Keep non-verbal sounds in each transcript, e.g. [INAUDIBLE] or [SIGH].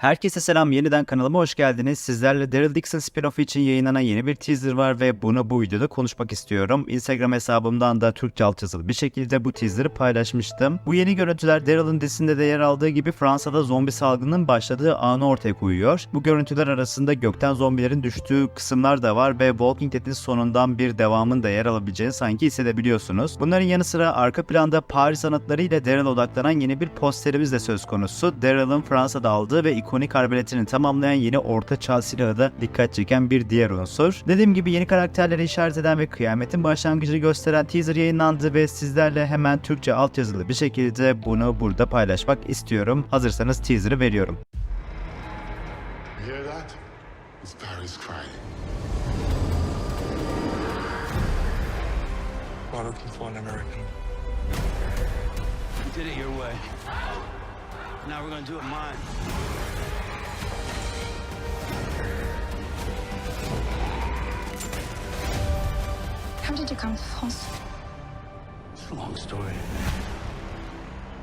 Herkese selam yeniden kanalıma hoş geldiniz. Sizlerle Daryl Dixon spin-off için yayınlanan yeni bir teaser var ve bunu bu videoda konuşmak istiyorum. Instagram hesabımdan da Türkçe altyazılı bir şekilde bu teaser'ı paylaşmıştım. Bu yeni görüntüler Daryl'ın dizisinde de yer aldığı gibi Fransa'da zombi salgının başladığı anı ortaya koyuyor. Bu görüntüler arasında gökten zombilerin düştüğü kısımlar da var ve Walking Dead'in sonundan bir devamın da yer alabileceğini sanki hissedebiliyorsunuz. Bunların yanı sıra arka planda Paris anıtları ile Daryl odaklanan yeni bir posterimiz de söz konusu. Daryl'ın Fransa'da aldığı ve ikonik arbeletini tamamlayan yeni orta çağ silahı da dikkat çeken bir diğer unsur. Dediğim gibi yeni karakterleri işaret eden ve kıyametin başlangıcını gösteren teaser yayınlandı ve sizlerle hemen Türkçe altyazılı bir şekilde bunu burada paylaşmak istiyorum. Hazırsanız teaser'ı veriyorum. You hear that? It's Paris crying. We're looking for an American. We did it your way. Now we're gonna do it mine. How did you come to France? It's a long story.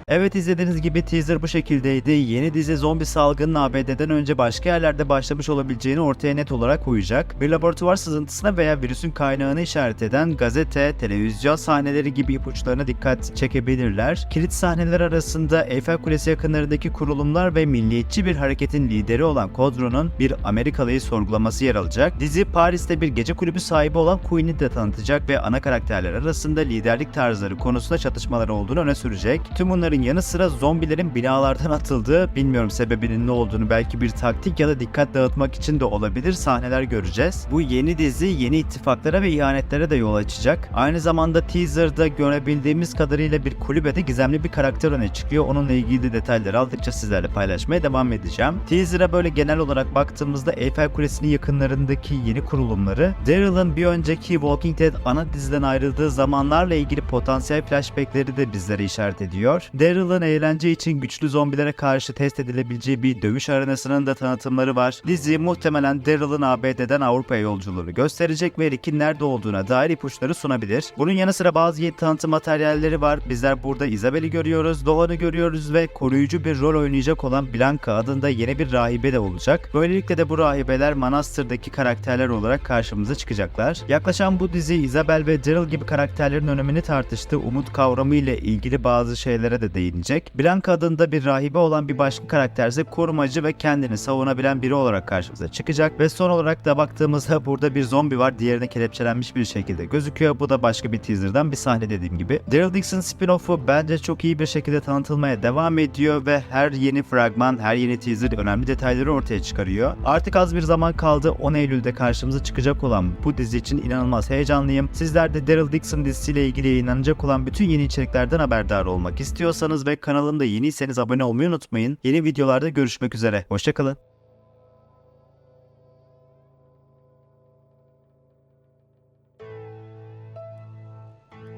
Evet izlediğiniz gibi teaser bu şekildeydi. Yeni dizi zombi salgının ABD'den önce başka yerlerde başlamış olabileceğini ortaya net olarak koyacak. Bir laboratuvar sızıntısına veya virüsün kaynağını işaret eden gazete, televizyon sahneleri gibi ipuçlarına dikkat çekebilirler. Kilit sahneler arasında Eyfel Kulesi yakınlarındaki kurulumlar ve milliyetçi bir hareketin lideri olan Kodro'nun bir Amerikalıyı sorgulaması yer alacak. Dizi Paris'te bir gece kulübü sahibi olan Queen'i de tanıtacak ve ana karakterler arasında liderlik tarzları konusunda çatışmalar olduğunu öne sürecek. Tüm bunların yanı sıra zombilerin binalardan atıldığı, bilmiyorum sebebinin ne olduğunu belki bir taktik ya da dikkat dağıtmak için de olabilir sahneler göreceğiz. Bu yeni dizi yeni ittifaklara ve ihanetlere de yol açacak. Aynı zamanda teaser'da görebildiğimiz kadarıyla bir kulübede gizemli bir karakter öne çıkıyor. Onunla ilgili de detayları aldıkça sizlerle paylaşmaya devam edeceğim. Teaser'a böyle genel olarak baktığımızda Eyfel Kulesi'nin yakınlarındaki yeni kurulumları, Daryl'ın bir önceki Walking Dead ana diziden ayrıldığı zamanlarla ilgili potansiyel flashbackleri de bizlere işaret ediyor. Daryl'ın eğlence için güçlü zombilere karşı test edilebileceği bir dövüş arenasının da tanıtımları var. Dizi muhtemelen Daryl'ın ABD'den Avrupa'ya yolculuğunu gösterecek ve Rick'in nerede olduğuna dair ipuçları sunabilir. Bunun yanı sıra bazı yeni tanıtım materyalleri var. Bizler burada Isabel'i görüyoruz, Doğan'ı görüyoruz ve koruyucu bir rol oynayacak olan Blanca adında yeni bir rahibe de olacak. Böylelikle de bu rahibeler Manastır'daki karakterler olarak karşımıza çıkacaklar. Yaklaşan bu dizi Isabel ve Daryl gibi karakterlerin önemini tartıştı. Umut kavramı ile ilgili bazı şeylere de değinecek. Blanca adında bir rahibe olan bir başka karakter ise korumacı ve kendini savunabilen biri olarak karşımıza çıkacak. Ve son olarak da baktığımızda [LAUGHS] burada bir zombi var. Diğerine kelepçelenmiş bir şekilde gözüküyor. Bu da başka bir teaser'dan bir sahne dediğim gibi. Daryl Dixon spin-off'u bence çok iyi bir şekilde tanıtılmaya devam ediyor ve her yeni fragman, her yeni teaser önemli detayları ortaya çıkarıyor. Artık az bir zaman kaldı. 10 Eylül'de karşımıza çıkacak olan bu dizi için inanılmaz heyecanlıyım. Sizler de Daryl Dixon dizisiyle ilgili yayınlanacak olan bütün yeni içeriklerden haberdar olmak istiyorsanız ve kanalımda yeniyseniz abone olmayı unutmayın. Yeni videolarda görüşmek üzere. Hoşçakalın.